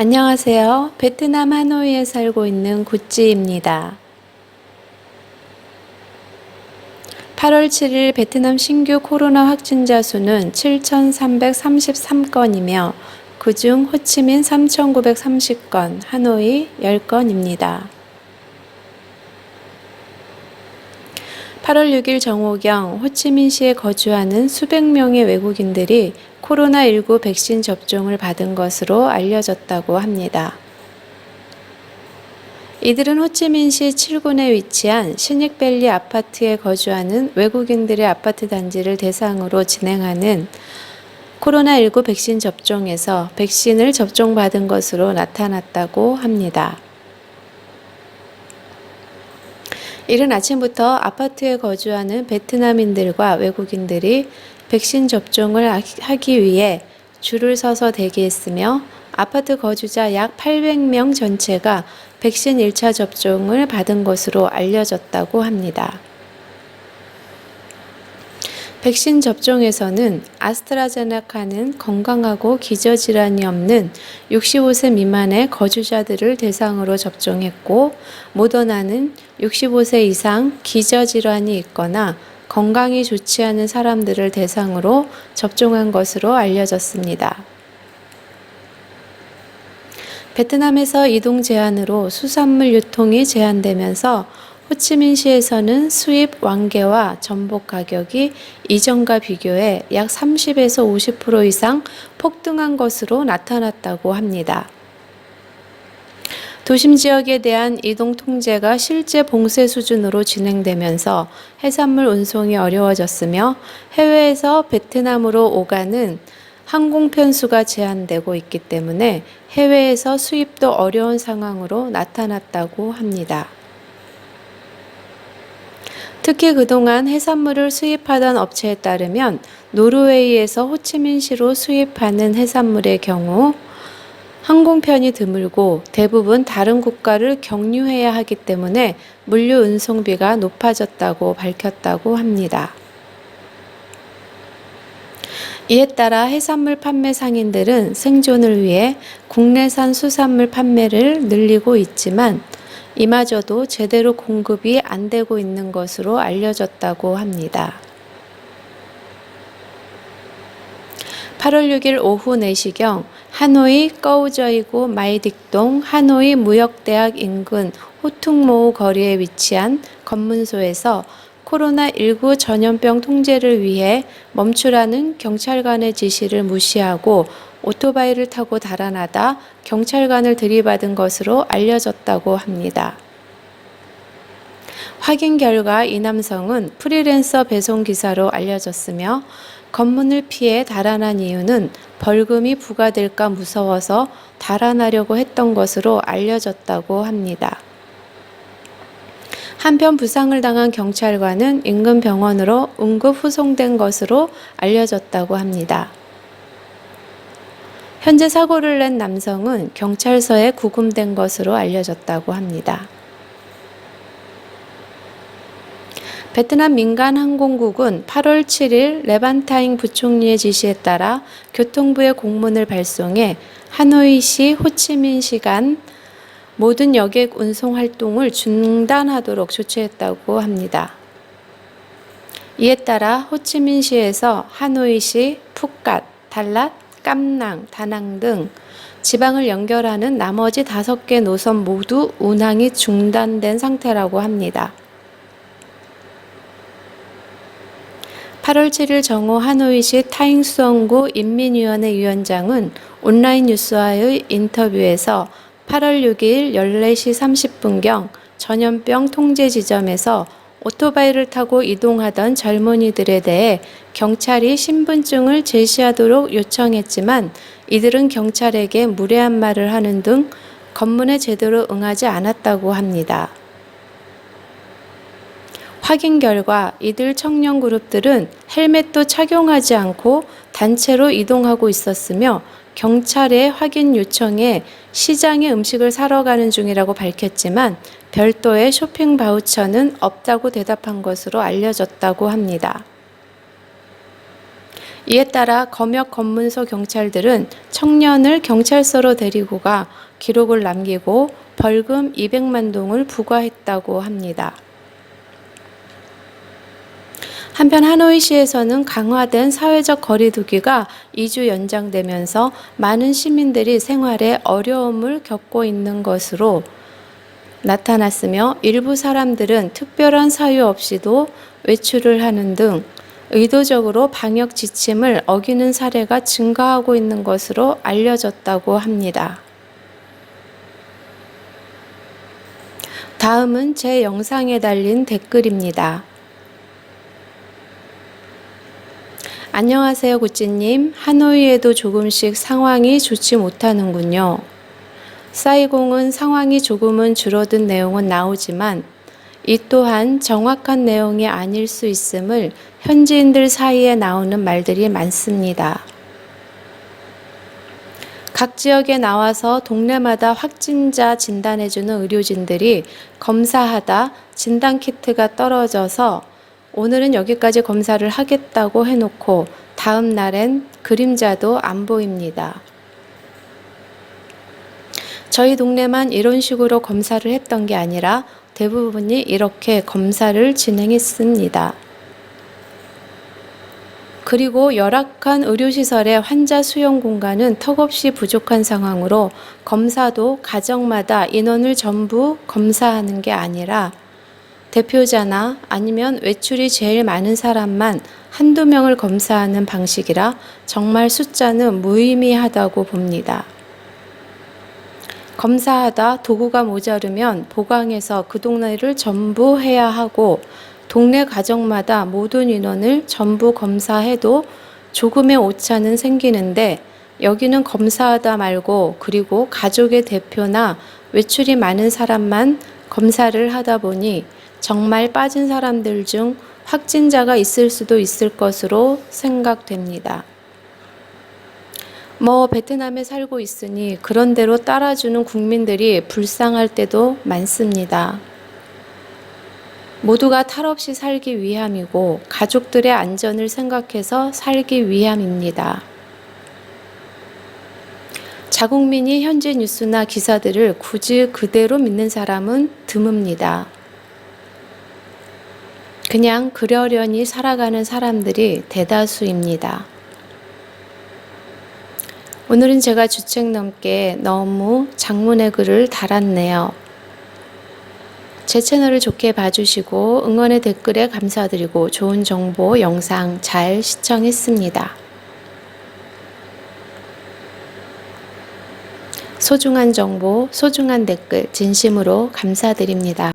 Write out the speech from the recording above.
안녕하세요. 베트남 하노이에 살고 있는 구찌입니다. 8월 7일 베트남 신규 코로나 확진자 수는 7,333건이며 그중 호치민 3,930건, 하노이 10건입니다. 8월 6일 정오경 호치민시에 거주하는 수백 명의 외국인들이 코로나19 백신 접종을 받은 것으로 알려졌다고 합니다. 이들은 호치민시 7군에 위치한 신익밸리 아파트에 거주하는 외국인들의 아파트 단지를 대상으로 진행하는 코로나19 백신 접종에서 백신을 접종받은 것으로 나타났다고 합니다. 이른 아침부터 아파트에 거주하는 베트남인들과 외국인들이 백신 접종을 하기 위해 줄을 서서 대기했으며 아파트 거주자 약 800명 전체가 백신 1차 접종을 받은 것으로 알려졌다고 합니다. 백신 접종에서는 아스트라제네카는 건강하고 기저질환이 없는 65세 미만의 거주자들을 대상으로 접종했고, 모더나는 65세 이상 기저질환이 있거나 건강이 좋지 않은 사람들을 대상으로 접종한 것으로 알려졌습니다. 베트남에서 이동 제한으로 수산물 유통이 제한되면서 호치민시에서는 수입 왕개와 전복 가격이 이전과 비교해 약 30에서 50% 이상 폭등한 것으로 나타났다고 합니다. 도심 지역에 대한 이동 통제가 실제 봉쇄 수준으로 진행되면서 해산물 운송이 어려워졌으며 해외에서 베트남으로 오가는 항공 편 수가 제한되고 있기 때문에 해외에서 수입도 어려운 상황으로 나타났다고 합니다. 특히 그동안 해산물을 수입하던 업체에 따르면 노르웨이에서 호치민시로 수입하는 해산물의 경우 항공편이 드물고 대부분 다른 국가를 경유해야 하기 때문에 물류 운송비가 높아졌다고 밝혔다고 합니다. 이에 따라 해산물 판매 상인들은 생존을 위해 국내산 수산물 판매를 늘리고 있지만 이마저도 제대로 공급이 안 되고 있는 것으로 알려졌다고 합니다. 8월 6일 오후 4시경 하노이 꺼우저이고 마이딕동 하노이 무역대학 인근 호퉁모우 거리에 위치한 검문소에서 코로나19 전염병 통제를 위해 멈추라는 경찰관의 지시를 무시하고 오토바이를 타고 달아나다 경찰관을 들이받은 것으로 알려졌다고 합니다. 확인 결과 이 남성은 프리랜서 배송 기사로 알려졌으며 검문을 피해 달아난 이유는 벌금이 부과될까 무서워서 달아나려고 했던 것으로 알려졌다고 합니다. 한편 부상을 당한 경찰관은 인근 병원으로 응급 후송된 것으로 알려졌다고 합니다. 현재 사고를 낸 남성은 경찰서에 구금된 것으로 알려졌다고 합니다. 베트남 민간 항공국은 8월 7일 레반타잉 부총리의 지시에 따라 교통부의 공문을 발송해 하노이시 호치민 시 간 모든 여객 운송 활동을 중단하도록 조치했다고 합니다. 이에 따라 호치민시에서 하노이시, 푸갓, 달랏, 깜낭, 다낭 등 지방을 연결하는 나머지 다섯 개 노선 모두 운항이 중단된 상태라고 합니다. 8월 7일 정오 하노이시 타잉수원구 인민위원회 위원장은 온라인 뉴스와의 인터뷰에서 8월 6일 14시 30분경 전염병 통제 지점에서 오토바이를 타고 이동하던 젊은이들에 대해 경찰이 신분증을 제시하도록 요청했지만 이들은 경찰에게 무례한 말을 하는 등 검문에 제대로 응하지 않았다고 합니다. 확인 결과 이들 청년 그룹들은 헬멧도 착용하지 않고 단체로 이동하고 있었으며 경찰의 확인 요청에 시장에 음식을 사러 가는 중이라고 밝혔지만 별도의 쇼핑 바우처는 없다고 대답한 것으로 알려졌다고 합니다. 이에 따라 검역 검문소 경찰들은 청년을 경찰서로 데리고 가 기록을 남기고 벌금 200만 동을 부과했다고 합니다. 한편 하노이시에서는 강화된 사회적 거리두기가 2주 연장되면서 많은 시민들이 생활에 어려움을 겪고 있는 것으로 나타났으며 일부 사람들은 특별한 사유 없이도 외출을 하는 등 의도적으로 방역 지침을 어기는 사례가 증가하고 있는 것으로 알려졌다고 합니다. 다음은 제 영상에 달린 댓글입니다. 안녕하세요, 구찌님. 하노이에도 조금씩 상황이 좋지 못하는군요. 사이공은 상황이 조금은 줄어든 내용은 나오지만 이 또한 정확한 내용이 아닐 수 있음을 현지인들 사이에 나오는 말들이 많습니다. 각 지역에 나와서 동네마다 확진자 진단해주는 의료진들이 검사하다 진단키트가 떨어져서 오늘은 여기까지 검사를 하겠다고 해놓고 다음 날엔 그림자도 안 보입니다. 저희 동네만 이런 식으로 검사를 했던 게 아니라 대부분이 이렇게 검사를 진행했습니다. 그리고 열악한 의료시설의 환자 수용 공간은 턱없이 부족한 상황으로 검사도 가정마다 인원을 전부 검사하는 게 아니라 대표자나 아니면 외출이 제일 많은 사람만 한두 명을 검사하는 방식이라 정말 숫자는 무의미하다고 봅니다. 검사하다 도구가 모자르면 보강해서 그 동네를 전부 해야 하고 동네 가정마다 모든 인원을 전부 검사해도 조금의 오차는 생기는데 여기는 검사하다 말고 그리고 가족의 대표나 외출이 많은 사람만 검사를 하다 보니 정말 빠진 사람들 중 확진자가 있을 수도 있을 것으로 생각됩니다. 뭐 베트남에 살고 있으니 그런 대로 따라주는 국민들이 불쌍할 때도 많습니다. 모두가 탈 없이 살기 위함이고 가족들의 안전을 생각해서 살기 위함입니다. 자국민이 현지 뉴스나 기사들을 굳이 그대로 믿는 사람은 드뭅니다. 그냥 그러려니 살아가는 사람들이 대다수입니다. 오늘은 제가 주책 넘게 너무 장문의 글을 달았네요. 제 채널을 좋게 봐주시고 응원의 댓글에 감사드리고 좋은 정보 영상 잘 시청했습니다. 소중한 정보, 소중한 댓글 진심으로 감사드립니다.